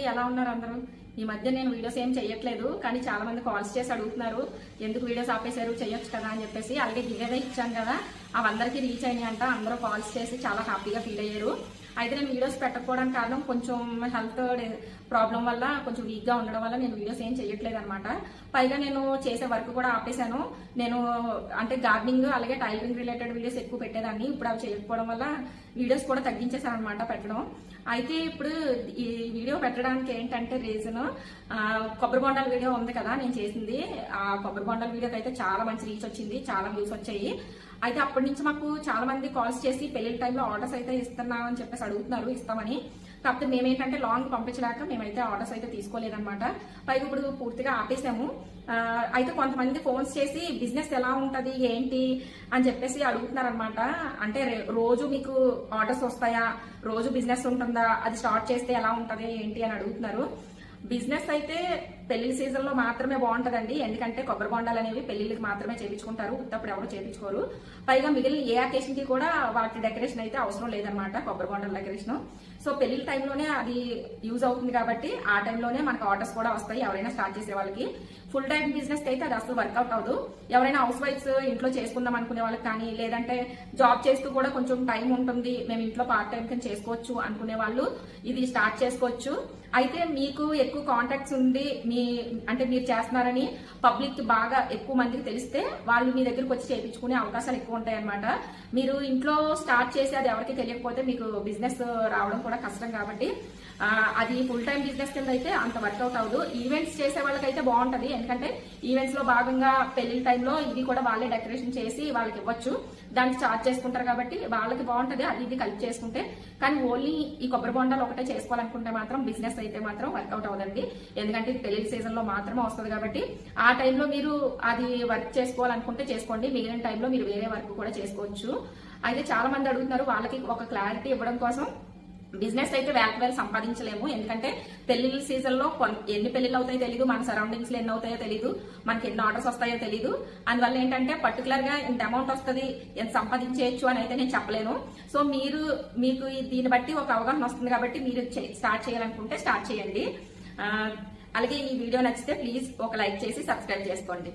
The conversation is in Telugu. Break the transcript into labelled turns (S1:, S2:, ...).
S1: ఎలా ఉన్నారు అందరూ? ఈ మధ్య నేను వీడియోస్ ఏం చేయట్లేదు కానీ చాలా మంది కాల్స్ చేసి అడుగుతున్నారు ఎందుకు వీడియోస్ ఆపేశారు చేయొచ్చు కదా అని చెప్పేసి. అలాగే గివేదే ఇచ్చాను కదా అవి అందరికీ రీచ్ అయినాయి అంట అందరూ కాల్స్ చేసి చాలా హ్యాపీగా ఫీల్ అయ్యారు. అయితే నేను వీడియోస్ పెట్టకపోవడానికి కారణం కొంచెం హెల్త్ ప్రాబ్లం వల్ల కొంచెం వీక్గా ఉండడం వల్ల నేను వీడియోస్ ఏం చేయట్లేదు అనమాట పైగా నేను చేసే వర్క్ కూడా ఆపేశాను. నేను అంటే గార్డెనింగ్ అలాగే టైలరింగ్ రిలేటెడ్ వీడియోస్ ఎక్కువ పెట్టేదాన్ని. ఇప్పుడు అవి చేయకపోవడం వల్ల వీడియోస్ కూడా తగ్గించేశాను అనమాట పెట్టడం. అయితే ఇప్పుడు ఈ వీడియో పెట్టడానికి ఏంటంటే రీజన్ కొబ్బరి బొండాల వీడియో ఉంది కదా నేను చేసింది. ఆ కొబ్బరి బొండాల వీడియోకి అయితే చాలా మంచి రీచ్ వచ్చింది చాలా వ్యూస్ వచ్చాయి. అయితే అప్పటి నుంచి మాకు చాలా మంది కాల్స్ చేసి పెళ్ళి టైంలో ఆర్డర్స్ అయితే ఇస్తున్నామని చెప్పేసి అడుగుతున్నారు ఇస్తామని. కాకపోతే మేమేంటంటే లాంగ్ పంపించలేక మేమైతే ఆర్డర్స్ అయితే తీసుకోలేదన్నమాట. పైగా ఇప్పుడు పూర్తిగా ఆపేసాము. అయితే కొంతమంది ఫోన్స్ చేసి బిజినెస్ ఎలా ఉంటుంది? ఏంటి? అని చెప్పేసి అడుగుతున్నారనమాట అంటే రే- రోజు మీకు ఆర్డర్స్ వస్తాయా? రోజు బిజినెస్ ఉంటుందా? అది స్టార్ట్ చేస్తే ఎలా ఉంటుంది? ఏంటి అని అడుగుతున్నారు. బిజినెస్ అయితే పెళ్ళి సీజన్లో మాత్రమే బాగుంటదండి. ఎందుకంటే కొబ్బరి బొండాలు అనేవి పెళ్ళిళ్ళకి మాత్రమే చేయించుకుంటారు ఉత్తప్పుడు ఎవరు చేయించుకోరు పైగా మిగిలిన ఏ అకేషన్కి కూడా వాటి డెకరేషన్ అయితే అవసరం లేదనమాట కొబ్బరి బొండాల డెకరేషన్ సో పెళ్ళి టైంలోనే అది యూజ్ అవుతుంది కాబట్టి ఆ టైంలోనే మనకు ఆర్డర్స్ కూడా వస్తాయి. ఎవరైనా స్టార్ట్ చేసే వాళ్ళకి. ఫుల్ టైం బిజినెస్ అయితే అది అసలు వర్కౌట్ అవ్వదు. ఎవరైనా హౌస్ వైఫ్స్ ఇంట్లో చేసుకుందాం అనుకునే వాళ్ళకి కానీ లేదంటే జాబ్ చేస్తూ కూడా కొంచెం టైం ఉంటుంది. మేము ఇంట్లో పార్ట్ టైం కింద చేసుకోవచ్చు అనుకునే వాళ్ళు. ఇది స్టార్ట్ చేసుకోవచ్చు. అయితే మీకు ఎక్కువ కాంటాక్ట్స్ ఉండి మీ అంటే మీరు చేస్తున్నారని పబ్లిక్ బాగా ఎక్కువ మందికి తెలిస్తే వాళ్ళు మీ దగ్గరికి వచ్చి చేయించుకునే అవకాశాలు ఎక్కువ ఉంటాయి అనమాట మీరు ఇంట్లో స్టార్ట్ చేసి అది ఎవరికి తెలియకపోతే మీకు బిజినెస్ రావడం కూడా కష్టం కాబట్టి అది ఫుల్ టైం బిజినెస్ కింద అయితే అంత వర్కౌట్ అవ్వదు. ఈవెంట్స్ చేసే వాళ్ళకైతే బాగుంటుంది. ఎందుకంటే ఈవెంట్స్లో భాగంగా పెళ్ళి టైంలో ఇది కూడా వాళ్ళే డెకరేషన్ చేసి వాళ్ళకి ఇవ్వచ్చు. దానికి చార్జ్ చేసుకుంటారు కాబట్టి వాళ్ళకి బాగుంటుంది. అది ఇది కలిపి చేసుకుంటే. కానీ ఓన్లీ ఈ కొబ్బరి బొండాలు ఒకటే చేసుకోవాలనుకుంటే మాత్రం బిజినెస్ అయితే మాత్రం వర్కౌట్ అవ్వదండి. ఎందుకంటే పెళ్ళి పెళ్ళి సీజన్లో మాత్రమే వస్తుంది కాబట్టి ఆ టైంలో మీరు అది వర్క్ చేసుకోవాలనుకుంటే చేసుకోండి. మిగిలిన టైంలో మీరు వేరే వర్క్ కూడా చేసుకోవచ్చు. అయితే చాలా మంది అడుగుతున్నారు వాళ్ళకి ఒక క్లారిటీ ఇవ్వడం కోసం బిజినెస్ అయితే వేలకు వేలు సంపాదించలేము. ఎందుకంటే పెళ్ళిళ్ళ సీజన్లో కొన్- ఎన్ని పెళ్ళిళ్ళు అవుతాయో తెలియదు మన సరౌండింగ్స్లో ఎన్ని అవుతాయో తెలియదు మనకి ఎన్ని ఆర్డర్స్ వస్తాయో తెలియదు అందువల్ల ఏంటంటే పర్టికులర్గా ఇంత అమౌంట్ వస్తుంది ఎంత సంపాదించేయచ్చు అని అయితే నేను చెప్పలేను. సో మీరు మీకు దీన్ని బట్టి ఒక అవగాహన వస్తుంది కాబట్టి మీరు చే- స్టార్ట్ చేయాలనుకుంటే స్టార్ట్ చేయండి. ఆ, అలాగే ఈ వీడియో నచ్చితే ప్లీజ్ ఒక లైక్ చేసి సబ్స్క్రైబ్ చేసుకోండి.